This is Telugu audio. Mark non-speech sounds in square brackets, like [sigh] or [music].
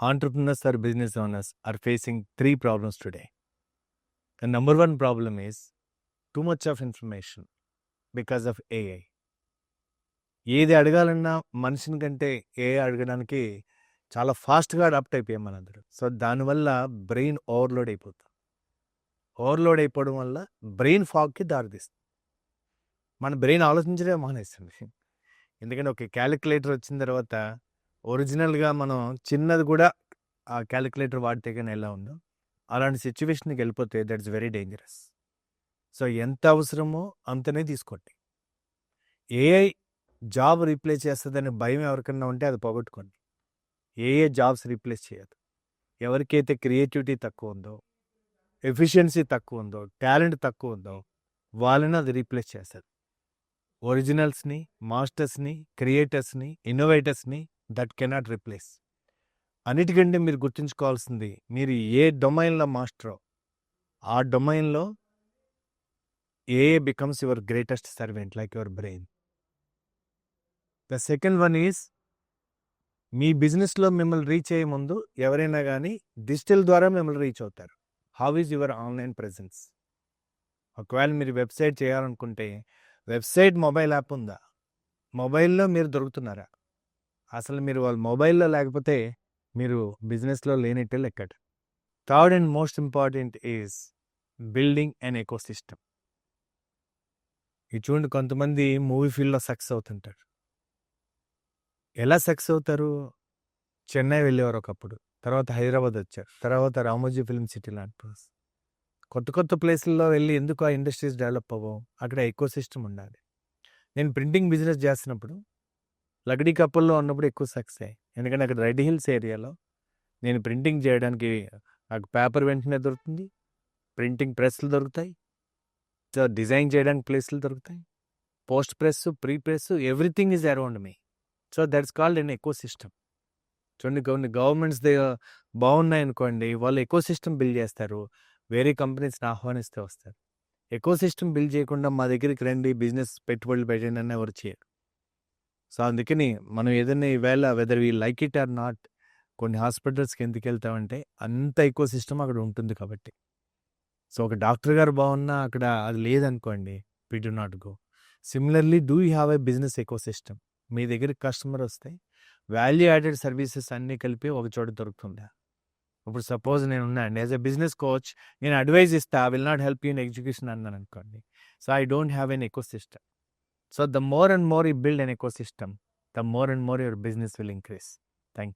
entrepreneurs or business owners are facing three problems today. The number one problem is too much of information because of AI. ఏది అడగాలన్నా మనిషిని కంటే ఏ అడగడానికి చాలా ఫాస్ట్గా అడాప్ట్ అయిపోయాం మనందరూ సో దానివల్ల బ్రెయిన్ ఓవర్లోడ్ అయిపోతాం ఓవర్లోడ్ అయిపోవడం వల్ల బ్రెయిన్ ఫాగ్కి దారితీస్తుంది మన బ్రెయిన్ ఆలోచించడే మానేస్తుంది [laughs] ఎందుకంటే ఒక క్యాలిక్యులేటర్ వచ్చిన తర్వాత ఒరిజినల్గా మనం చిన్నది కూడా ఆ క్యాలిక్యులేటర్ వాడితే కానీ ఎలా ఉందో అలాంటి సిచ్యువేషన్కి వెళ్ళిపోతే దట్స్ వెరీ డేంజరస్. సో ఎంత అవసరమో అంతనే తీసుకోండి. ఏఐ జాబ్ రీప్లేస్ చేస్తుందనే భయం ఎవరికన్నా ఉంటే అది పోగొట్టుకోండి. ఏఏ జాబ్స్ రీప్లేస్ చేయదు. ఎవరికైతే క్రియేటివిటీ తక్కువ ఉందో ఎఫిషియన్సీ తక్కువ ఉందో టాలెంట్ తక్కువ ఉందో వాళ్ళని అది రీప్లేస్ చేస్తుంది. ఒరిజినల్స్ని మాస్టర్స్ని క్రియేటర్స్ని ఇన్నోవేటర్స్ని దట్ కెనాట్ రీప్లేస్. అన్నిటికంటే మీరు గుర్తుంచుకోవాల్సింది మీరు ఏ డొమైన్లో మాస్టరో ఆ డొమైన్లో a becomes your greatest servant like your brain. The second one is మీ బిజినెస్లో మిమ్మల్ని రీచ్ అయ్యే ముందు ఎవరైనా కానీ డిజిటల్ ద్వారా మిమ్మల్ని రీచ్ అవుతారు. How is your online presence? ఒకవేళ మీరు వెబ్సైట్ చేయాలనుకుంటే వెబ్సైట్ మొబైల్ యాప్ ఉందా? మొబైల్లో మీరు దొరుకుతున్నారా? అసలు మీరు వాళ్ళ మొబైల్లో లేకపోతే మీరు బిజినెస్లో లేనట్టే లెక్కట third and most important is building and ecosystem ఇది చూడండి కొంతమంది మూవీ ఫీల్డ్లో సక్సెస్ అవుతుంటారు. ఎలా సక్సెస్ అవుతారు? చెన్నై వెళ్ళేవారు ఒకప్పుడు. తర్వాత హైదరాబాద్ వచ్చారు. తర్వాత రామోజీ ఫిల్మ్ సిటీ లాంటి కొత్త కొత్త ప్లేసుల్లో వెళ్ళి ఎందుకు ఆ ఇండస్ట్రీస్ డెవలప్ అవ్వవు? అక్కడ ఎకో సిస్టమ్ ఉండాలి. నేను ప్రింటింగ్ బిజినెస్ చేస్తున్నప్పుడు లగడీ కప్పుల్లో ఉన్నప్పుడు ఎక్కువ సక్సెస్ అయ్యాయి. ఎందుకంటే అక్కడ రెడ్ హిల్స్ ఏరియాలో నేను ప్రింటింగ్ చేయడానికి నాకు పేపర్ వెంటనే దొరుకుతుంది. ప్రింటింగ్ ప్రెస్లు దొరుకుతాయి. సో డిజైన్ చేయడానికి ప్లేస్లు దొరుకుతాయి. Post press pre press everything is around me. So that's called an ecosystem చూడండి కొన్ని గవర్నమెంట్స్ బాగున్నాయి అనుకోండి వాళ్ళు ఎకో సిస్టమ్ బిల్డ్ చేస్తారు. వేరే కంపెనీస్ని ఆహ్వానిస్తే వస్తారు. ఎకో సిస్టమ్ బిల్డ్ చేయకుండా మా దగ్గరికి రండి బిజినెస్ పెట్టుబడులు పెట్టండి అని ఎవరు చేయరు. సో అందుకని మనం ఏదైనా ఈవేళ whether we like it or not కొన్ని హాస్పిటల్స్కి ఎందుకు వెళ్తామంటే అంత ఎక్కువ సిస్టమ్ అక్కడ ఉంటుంది కాబట్టి. సో ఒక డాక్టర్ గారు బాగున్నా అక్కడ అది లేదనుకోండి we do not go similarly do you have a business ecosystem మీ దగ్గర కస్టమర్ వస్తే వాల్యూ యాడెడ్ సర్వీసెస్ అన్నీ కలిపి ఒక చోట దొరుకుతుందా? ఇప్పుడు సపోజ్ నేను ఉన్నాను యాజ్ ఎ బిజినెస్ కోచ్ నేను అడ్వైజ్ ఇస్తా will not help you in education అన్నాను అనుకోండి so I don't have an ecosystem So the more and more you build an ecosystem, the more and more your business will increase. Thank you.